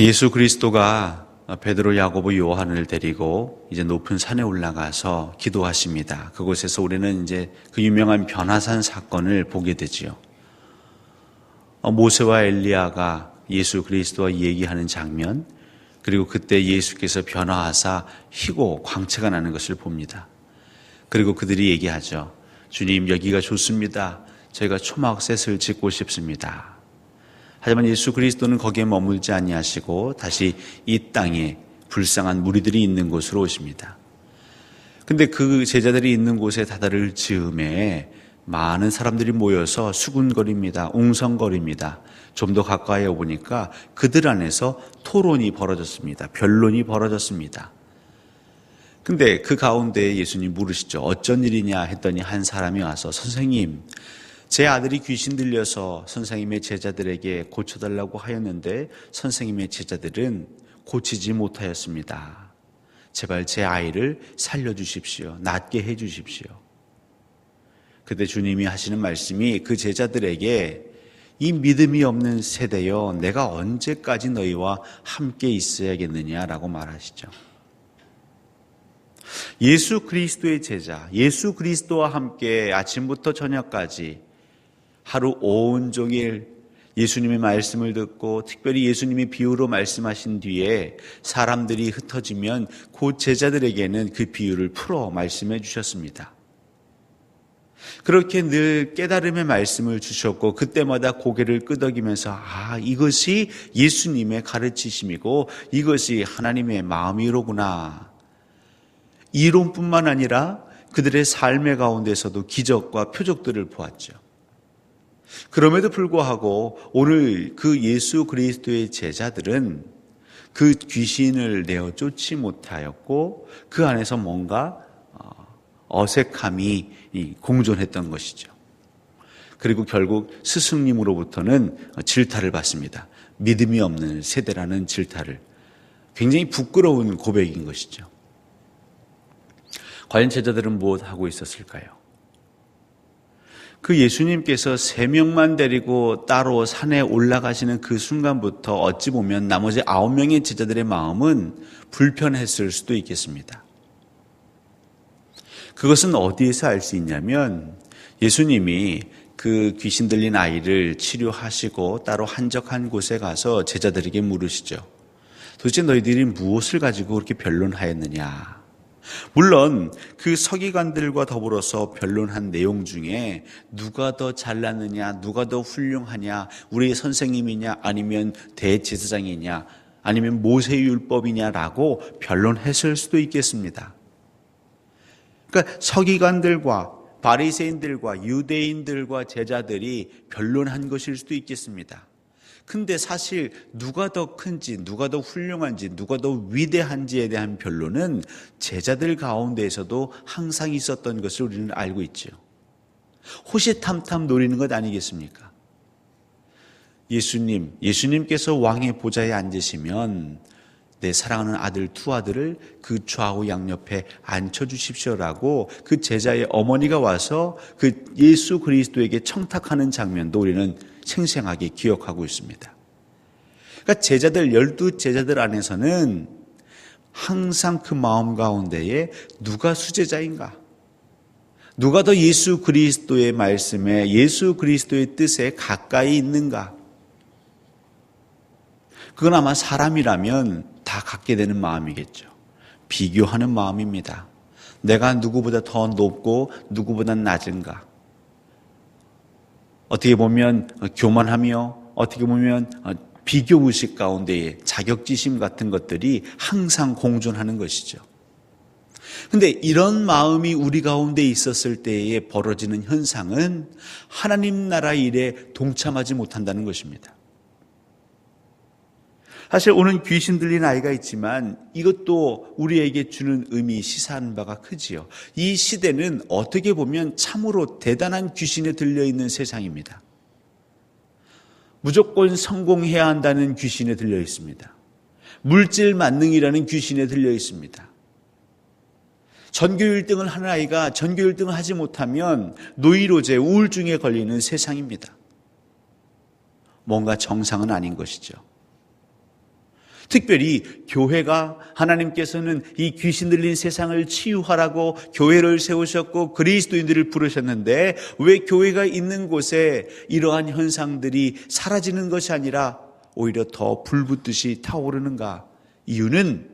예수 그리스도가 베드로, 야고보, 요한을 데리고 이제 높은 산에 올라가서 기도하십니다. 그곳에서 우리는 이제 그 유명한 변화산 사건을 보게 되지요. 어, 모세와 엘리야가 예수 그리스도와 얘기하는 장면, 그리고 그때 예수께서 변화하사 희고 광채가 나는 것을 봅니다. 그리고 그들이 얘기하죠. 주님, 여기가 좋습니다. 저희가 초막셋을 짓고 싶습니다. 하지만 예수 그리스도는 거기에 머물지 아니하시고 다시 이 땅에 불쌍한 무리들이 있는 곳으로 오십니다. 근데 그 제자들이 있는 곳에 다다를 즈음에 많은 사람들이 모여서 수군거립니다. 웅성거립니다. 좀 더 가까이 오보니까 그들 안에서 토론이 벌어졌습니다. 변론이 벌어졌습니다. 근데 그 가운데 예수님 물으시죠. 어쩐 일이냐 했더니 한 사람이 와서 선생님, 제 아들이 귀신 들려서 선생님의 제자들에게 고쳐달라고 하였는데 선생님의 제자들은 고치지 못하였습니다. 제발 제 아이를 살려주십시오. 낫게 해주십시오. 그때 주님이 하시는 말씀이 그 제자들에게 이 믿음이 없는 세대여 내가 언제까지 너희와 함께 있어야겠느냐라고 말하시죠. 예수 그리스도의 제자, 예수 그리스도와 함께 아침부터 저녁까지 하루 온종일 예수님의 말씀을 듣고 특별히 예수님이 비유로 말씀하신 뒤에 사람들이 흩어지면 곧 제자들에게는 그 비유를 풀어 말씀해 주셨습니다. 그렇게 늘 깨달음의 말씀을 주셨고 그때마다 고개를 끄덕이면서 아 이것이 예수님의 가르치심이고 이것이 하나님의 마음이로구나. 이론뿐만 아니라 그들의 삶의 가운데서도 기적과 표적들을 보았죠. 그럼에도 불구하고 오늘 그 예수 그리스도의 제자들은 그 귀신을 내어 쫓지 못하였고 그 안에서 뭔가 어, 어색함이 공존했던 것이죠. 그리고 결국 스승님으로부터는 질타를 받습니다. 믿음이 없는 세대라는 질타를. 굉장히 부끄러운 고백인 것이죠. 과연 제자들은 무엇하고 있었을까요? 그 예수님께서 세 명만 데리고 따로 산에 올라가시는 그 순간부터 어찌 보면 나머지 아홉 명의 제자들의 마음은 불편했을 수도 있겠습니다. 그것은 어디에서 알 수 있냐면 예수님이 그 귀신 들린 아이를 치료하시고 따로 한적한 곳에 가서 제자들에게 물으시죠. 도대체 너희들이 무엇을 가지고 그렇게 변론하였느냐? 물론 그 서기관들과 더불어서 변론한 내용 중에 누가 더 잘났느냐, 누가 더 훌륭하냐, 우리 선생님이냐, 아니면 대제사장이냐, 아니면 모세율법이냐라고 변론했을 수도 있겠습니다. 그러니까 서기관들과 바리새인들과 유대인들과 제자들이 변론한 것일 수도 있겠습니다. 근데 사실 누가 더 큰지, 누가 더 훌륭한지, 누가 더 위대한지에 대한 변론은 제자들 가운데에서도 항상 있었던 것을 우리는 알고 있죠. 호시탐탐 노리는 것 아니겠습니까? 예수님, 예수님께서 왕의 보좌에 앉으시면 내 사랑하는 아들 두 아들을 그 좌우 양옆에 앉혀 주십시오라고 그 제자의 어머니가 와서 그 예수 그리스도에게 청탁하는 장면도 우리는 생생하게 기억하고 있습니다. 그러니까 제자들, 열두 제자들 안에서는 항상 그 마음 가운데에 누가 수제자인가? 누가 더 예수 그리스도의 말씀에 예수 그리스도의 뜻에 가까이 있는가? 그건 아마 사람이라면 다 갖게 되는 마음이겠죠. 비교하는 마음입니다. 내가 누구보다 더 높고 누구보다 낮은가? 어떻게 보면 교만하며 어떻게 보면 비교 의식 가운데에 자격지심 같은 것들이 항상 공존하는 것이죠. 근데 이런 마음이 우리 가운데 있었을 때에 벌어지는 현상은 하나님 나라 일에 동참하지 못한다는 것입니다. 사실 오는 귀신 들린 아이가 있지만 이것도 우리에게 주는 의미 시사하는 바가 크지요. 이 시대는 어떻게 보면 참으로 대단한 귀신에 들려 있는 세상입니다. 무조건 성공해야 한다는 귀신에 들려 있습니다. 물질 만능이라는 귀신에 들려 있습니다. 전교 1등을 하는 아이가 전교 1등을 하지 못하면 노이로제, 우울증에 걸리는 세상입니다. 뭔가 정상은 아닌 것이죠. 특별히 교회가 하나님께서는 이 귀신 들린 세상을 치유하라고 교회를 세우셨고 그리스도인들을 부르셨는데 왜 교회가 있는 곳에 이러한 현상들이 사라지는 것이 아니라 오히려 더 불붙듯이 타오르는가? 이유는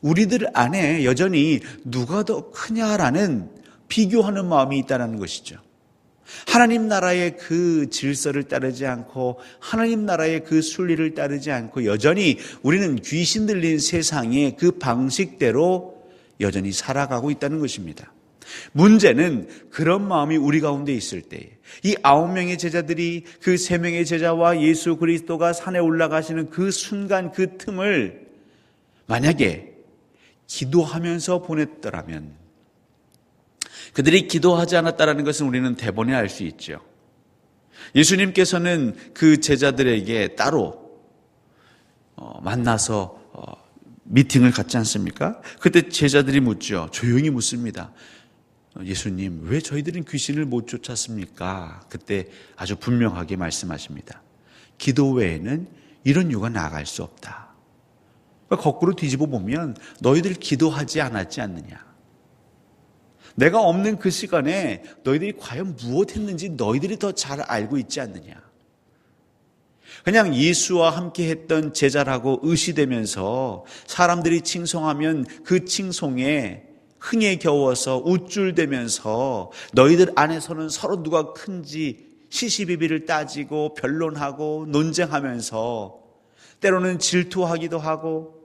우리들 안에 여전히 누가 더 크냐라는 비교하는 마음이 있다는 것이죠. 하나님 나라의 그 질서를 따르지 않고 하나님 나라의 그 순리를 따르지 않고 여전히 우리는 귀신 들린 세상의 그 방식대로 여전히 살아가고 있다는 것입니다. 문제는 그런 마음이 우리 가운데 있을 때, 이 아홉 명의 제자들이 그 세 명의 제자와 예수 그리스도가 산에 올라가시는 그 순간 그 틈을 만약에 기도하면서 보냈더라면 그들이 기도하지 않았다라는 것은 우리는 대본에 알 수 있죠. 예수님께서는 그 제자들에게 따로 어, 만나서 어, 미팅을 갖지 않습니까? 그때 제자들이 묻죠. 조용히 묻습니다. 예수님, 왜 저희들은 귀신을 못 쫓았습니까? 그때 아주 분명하게 말씀하십니다. 기도 외에는 이런 유가 나갈 수 없다. 거꾸로 뒤집어 보면 너희들 기도하지 않았지 않느냐. 내가 없는 그 시간에 너희들이 과연 무엇했는지 너희들이 더 잘 알고 있지 않느냐. 그냥 예수와 함께 했던 제자라고 의시되면서 사람들이 칭송하면 그 칭송에 흥에 겨워서 우쭐대면서 너희들 안에서는 서로 누가 큰지 시시비비를 따지고 변론하고 논쟁하면서 때로는 질투하기도 하고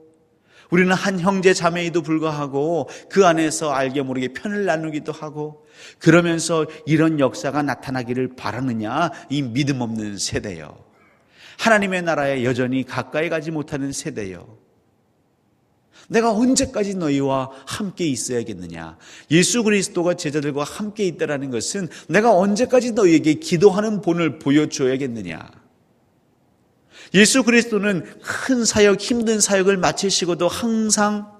우리는 한 형제 자매에도 불구하고 그 안에서 알게 모르게 편을 나누기도 하고 그러면서 이런 역사가 나타나기를 바라느냐 이 믿음 없는 세대요. 하나님의 나라에 여전히 가까이 가지 못하는 세대요. 내가 언제까지 너희와 함께 있어야겠느냐? 예수 그리스도가 제자들과 함께 있다라는 것은 내가 언제까지 너희에게 기도하는 본을 보여줘야겠느냐? 예수 그리스도는 큰 사역, 힘든 사역을 마치시고도 항상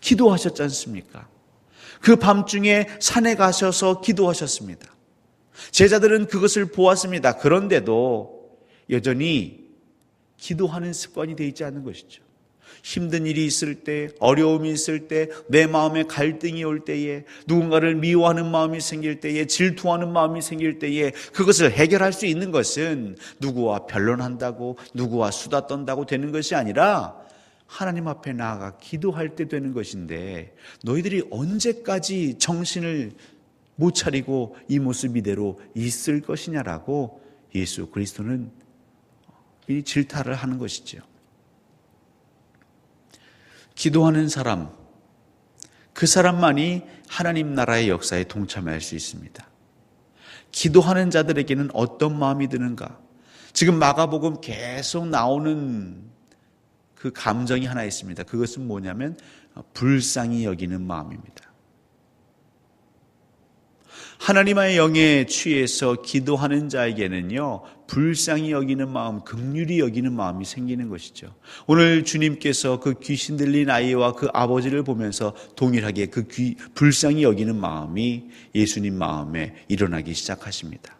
기도하셨지 않습니까? 그 밤중에 산에 가셔서 기도하셨습니다. 제자들은 그것을 보았습니다. 그런데도 여전히 기도하는 습관이 되어 있지 않는 것이죠. 힘든 일이 있을 때, 어려움이 있을 때, 내 마음에 갈등이 올 때에, 누군가를 미워하는 마음이 생길 때에, 질투하는 마음이 생길 때에, 그것을 해결할 수 있는 것은 누구와 변론한다고, 누구와 수다 떤다고 되는 것이 아니라, 하나님 앞에 나아가 기도할 때 되는 것인데, 너희들이 언제까지 정신을 못 차리고 이 모습 이대로 있을 것이냐라고 예수 그리스도는 이 질타를 하는 것이죠. 기도하는 사람, 그 사람만이 하나님 나라의 역사에 동참할 수 있습니다. 기도하는 자들에게는 어떤 마음이 드는가? 지금 마가복음 계속 나오는 그 감정이 하나 있습니다. 그것은 뭐냐면 불쌍히 여기는 마음입니다. 하나님의 영에 취해서 기도하는 자에게는요, 불쌍히 여기는 마음, 극률이 여기는 마음이 생기는 것이죠. 오늘 주님께서 그 귀신 들린 아이와 그 아버지를 보면서 동일하게 그 귀, 불쌍히 여기는 마음이 예수님 마음에 일어나기 시작하십니다.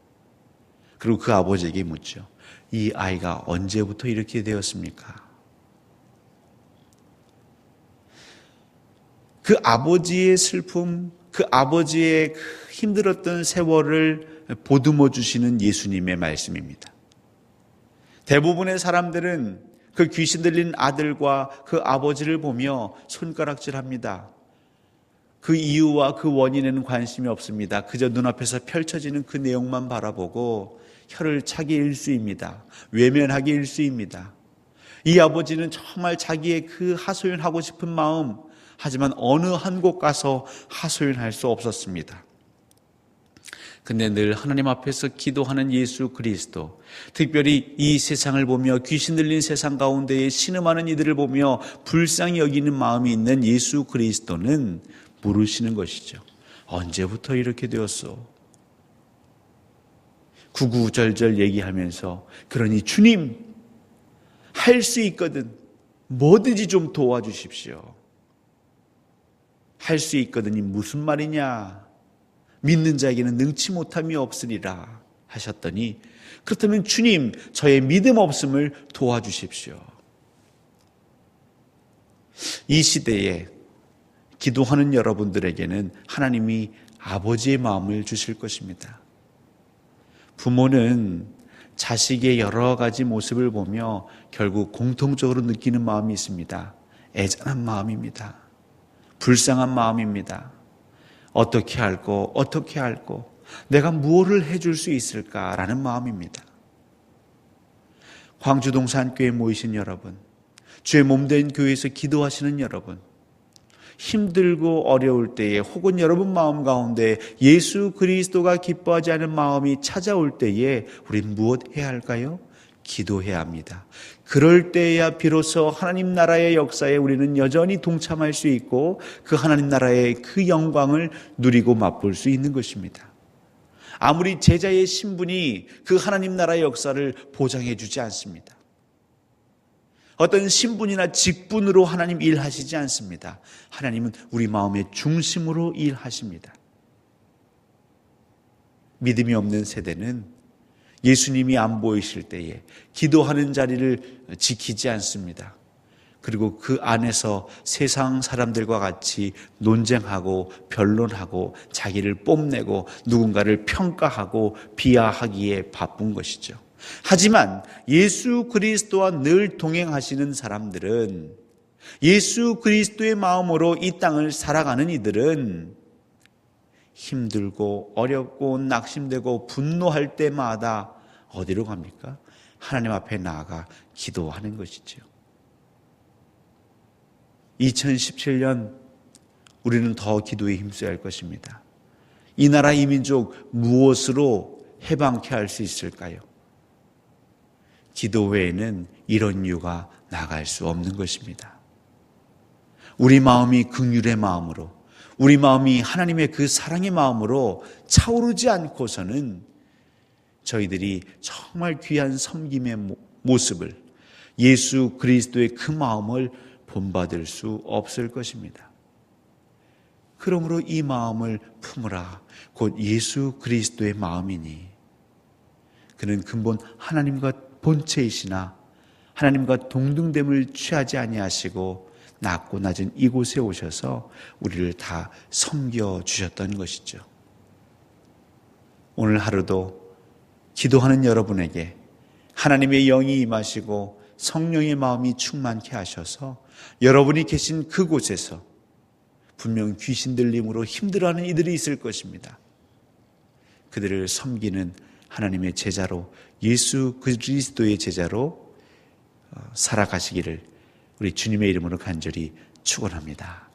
그리고 그 아버지에게 묻죠. 이 아이가 언제부터 이렇게 되었습니까? 그 아버지의 슬픔, 그 아버지의 힘들었던 세월을 보듬어 주시는 예수님의 말씀입니다. 대부분의 사람들은 그 귀신 들린 아들과 그 아버지를 보며 손가락질 합니다. 그 이유와 그 원인에는 관심이 없습니다. 그저 눈앞에서 펼쳐지는 그 내용만 바라보고 혀를 차기 일수입니다. 외면하기 일수입니다. 이 아버지는 정말 자기의 그 하소연하고 싶은 마음, 하지만 어느 한 곳 가서 하소연할 수 없었습니다. 근데 늘 하나님 앞에서 기도하는 예수 그리스도, 특별히 이 세상을 보며 귀신 들린 세상 가운데에 신음하는 이들을 보며 불쌍히 여기는 마음이 있는 예수 그리스도는 물으시는 것이죠. 언제부터 이렇게 되었어? 구구절절 얘기하면서 그러니 주님 할 수 있거든 뭐든지 좀 도와주십시오. 할 수 있거든이 무슨 말이냐? 믿는 자에게는 능치 못함이 없으리라 하셨더니 그렇다면 주님 저의 믿음 없음을 도와주십시오. 이 시대에 기도하는 여러분들에게는 하나님이 아버지의 마음을 주실 것입니다. 부모는 자식의 여러 가지 모습을 보며 결국 공통적으로 느끼는 마음이 있습니다. 애잔한 마음입니다. 불쌍한 마음입니다. 어떻게 할고, 어떻게 할고, 내가 무엇을 해줄 수 있을까라는 마음입니다. 광주동산교회 모이신 여러분, 주의 몸된 교회에서 기도하시는 여러분, 힘들고 어려울 때에 혹은 여러분 마음 가운데 예수 그리스도가 기뻐하지 않은 마음이 찾아올 때에 우린 무엇 해야 할까요? 기도해야 합니다. 그럴 때야 비로소 하나님 나라의 역사에 우리는 여전히 동참할 수 있고 그 하나님 나라의 그 영광을 누리고 맛볼 수 있는 것입니다. 아무리 제자의 신분이 그 하나님 나라의 역사를 보장해 주지 않습니다. 어떤 신분이나 직분으로 하나님 일하시지 않습니다. 하나님은 우리 마음의 중심으로 일하십니다. 믿음이 없는 세대는 예수님이 안 보이실 때에 기도하는 자리를 지키지 않습니다. 그리고 그 안에서 세상 사람들과 같이 논쟁하고 변론하고 자기를 뽐내고 누군가를 평가하고 비하하기에 바쁜 것이죠. 하지만 예수 그리스도와 늘 동행하시는 사람들은 예수 그리스도의 마음으로 이 땅을 살아가는 이들은 힘들고 어렵고 낙심되고 분노할 때마다 어디로 갑니까? 하나님 앞에 나아가 기도하는 것이지요. 2017년 우리는 더 기도에 힘써야 할 것입니다. 이 나라 이 민족 무엇으로 해방케 할 수 있을까요? 기도 외에는 이런 이유가 나갈 수 없는 것입니다. 우리 마음이 극률의 마음으로, 우리 마음이 하나님의 그 사랑의 마음으로 차오르지 않고서는 저희들이 정말 귀한 섬김의 모습을 예수 그리스도의 그 마음을 본받을 수 없을 것입니다. 그러므로 이 마음을 품으라. 곧 예수 그리스도의 마음이니. 그는 근본 하나님과 본체이시나 하나님과 동등됨을 취하지 아니하시고 낮고 낮은 이곳에 오셔서 우리를 다 섬겨 주셨던 것이죠. 오늘 하루도 기도하는 여러분에게 하나님의 영이 임하시고 성령의 마음이 충만케 하셔서 여러분이 계신 그곳에서 분명 귀신 들림으로 힘들어하는 이들이 있을 것입니다. 그들을 섬기는 하나님의 제자로 예수 그리스도의 제자로 어, 살아가시기를 우리 주님의 이름으로 간절히 축원합니다.